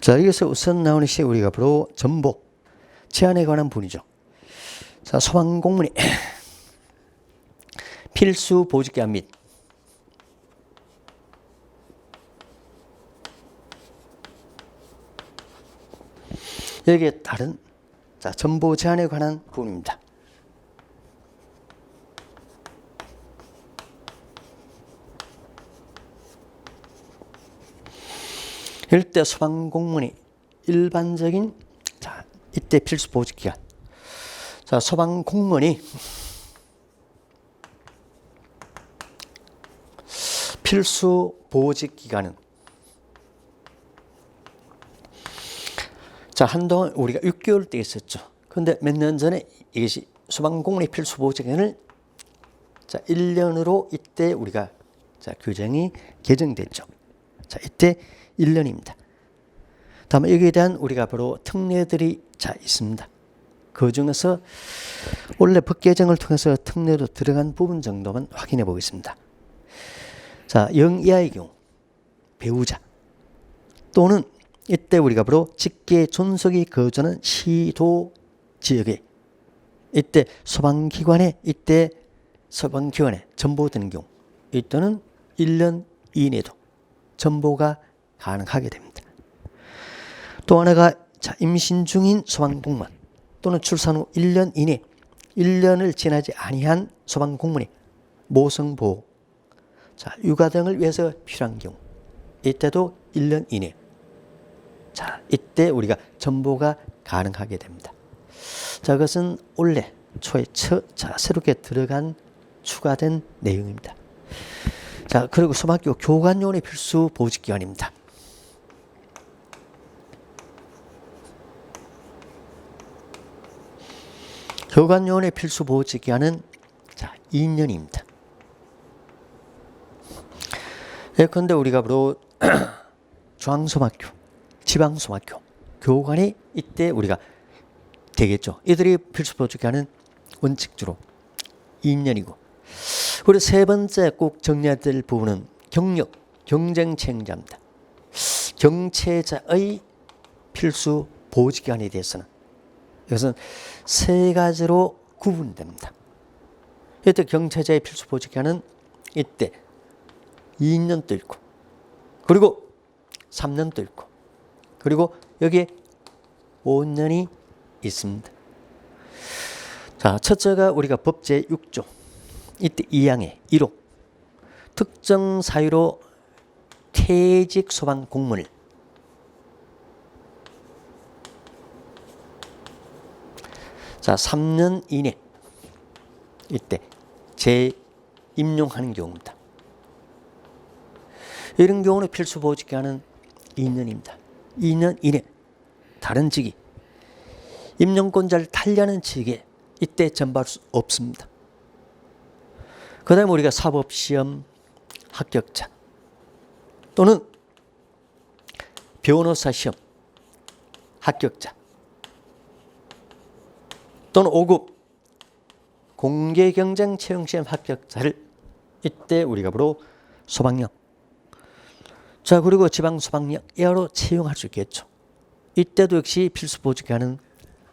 자, 여기서 우선 나오는 시 우리가 바로 전보, 제한에 관한 분이죠. 자, 소방공무원이 필수 보직기한 및 여기에 따른 자, 전보 제한에 관한 부분입니다. 이럴 때 소방 공무원이 일반적인 자, 이때 필수 보직 기간. 자, 소방 공무원이 필수 보직 기간은 자, 한동안 우리가 6개월 때 있었죠. 근데 몇 년 전에 이것이 소방공무원의 필수 보직 기간을 자, 1년으로 이때 우리가 자, 규정이 개정됐죠. 자, 이때 1년입니다. 다음에 여기에 대한 우리가 바로 특례들이 자 있습니다. 그 중에서 원래 법 개정을 통해서 특례로 들어간 부분 정도만 확인해 보겠습니다. 자, 영이하의 경우 배우자 또는 이때 우리가 바로 직계 존속이 거주하는 시도 지역에 이때 소방기관에 이때 소방기관에 전보되는 경우 이때는 1년 이내도 전보가 가능하게 됩니다. 또 하나가 자, 임신 중인 소방공무원 또는 출산 후 1년 이내 1년을 지나지 아니한 소방공무원의 모성보호 자, 육아 등을 위해서 필요한 경우 이때도 1년 이내 자, 이때 우리가 전보가 가능하게 됩니다. 자, 그것은 올해 초에 처, 자, 새롭게 들어간 추가된 내용입니다. 자, 그리고 소방학교 교관요원의 필수 보직기관입니다. 교관요원의 필수 보직기간은 자, 2년입니다. 예컨대 우리가 바로 중앙소학교, 지방소학교, 교관이 이때 우리가 되겠죠. 이들이 필수 보직기간은 원칙주로 2년이고 그리고 세 번째 꼭 정리해야 될 부분은 경력, 경쟁체행자입니다. 경체자의 필수 보직기간에 대해서는 이것은 세 가지로 구분됩니다. 이때 경체자의 필수 보직기간은 이때 2년도 있고 그리고 3년도 있고 그리고 여기에 5년이 있습니다. 자, 첫째가 우리가 법 제 6조 이때 2항의 1호 특정 사유로 퇴직 소방 공무원을 자, 3년 이내 이때 재임용하는 경우입니다. 이런 경우는 필수 보직 기간은 2년입니다. 2년 이내 다른 직위 임용권자를 달리하는 직에 이때 전부할 수 없습니다. 그 다음에 우리가 사법시험 합격자 또는 변호사 시험 합격자 또는 5급 공개 경쟁 채용 시험 합격자를 이때 우리가 바로 소방력 자 그리고 지방 소방력 이하로 채용할 수 있겠죠. 이때도 역시 필수 보직 기간은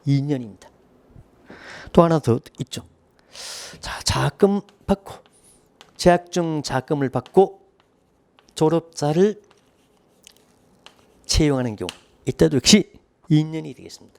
2년입니다. 또 하나 더 있죠. 자 자금 받고 재학 중 자금을 받고 졸업자를 채용하는 경우 이때도 역시 2년이 되겠습니다.